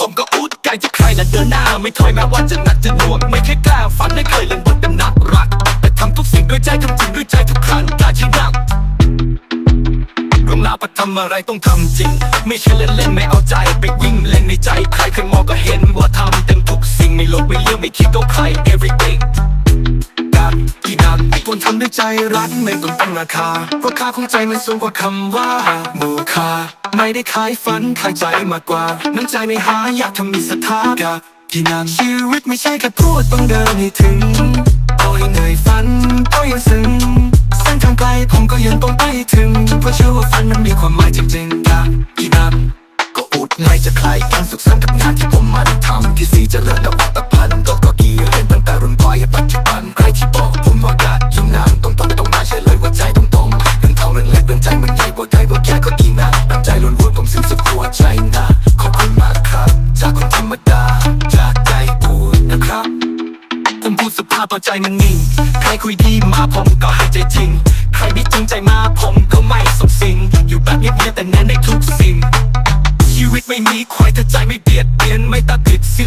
ต้มก็อุดไก่ที่ใครน่ะเดินหน้า ไม่ถอยแม้ว่าจะหนักจะหน่วง ไม่เคยกล้าฝันไม่เคยเล่นบทเป็นนักรัก แต่ทำทุกสิ่งด้วยใจทำจริงด้วยใจทุกครั้งกล้าช้นักเรื่องราวประทำอะไรต้องทำจริง ไม่ใช่เล่นเล่นไม่เอาใจไปวิ่งเล่นในใจ ใครเคยมองก็เห็นว่าทำเต็มทุกสิ่งไม่ลดไม่เลือกไม่คิดเอาใคร everything การที่นักไม่ควรทำด้วยใจรักไม่ต้องตั้งราคาเพราะค่าของใจมันสูงกว่าคำว่ามูคา ไม่ได้ขายฝันขายใจมากกว่า น้ำใจไม่หาอยากทำมีศรัทธากับที่นั่นชีวิตไม่ใช่แค่พูดต้องเดินให้ถึง เอาให้เหนื่อยฝันก็ยังซึ้งเส้นทางไกลผมก็ยังต้องไปถึง เพราะเชื่อว่าฝันมันมีความหมายจริงๆกับที่นั่นก็อุดไม่จะคลายการสุขสันต์กับงานที่ผมมาได้ทำที่สีเจริญและ ผมพูดสภาพต่อใจมันนิ่ง ใครคุยดีมาผมก็ให้ใจจริง ใครไม่จริงใจมาผมก็ไม่สมสิง อยู่แบบเงียบๆแต่แน่นในทุกสิ่ง ชีวิตไม่มีควายถ้าใจไม่เบียดเบียนไม่ตัดติดสิ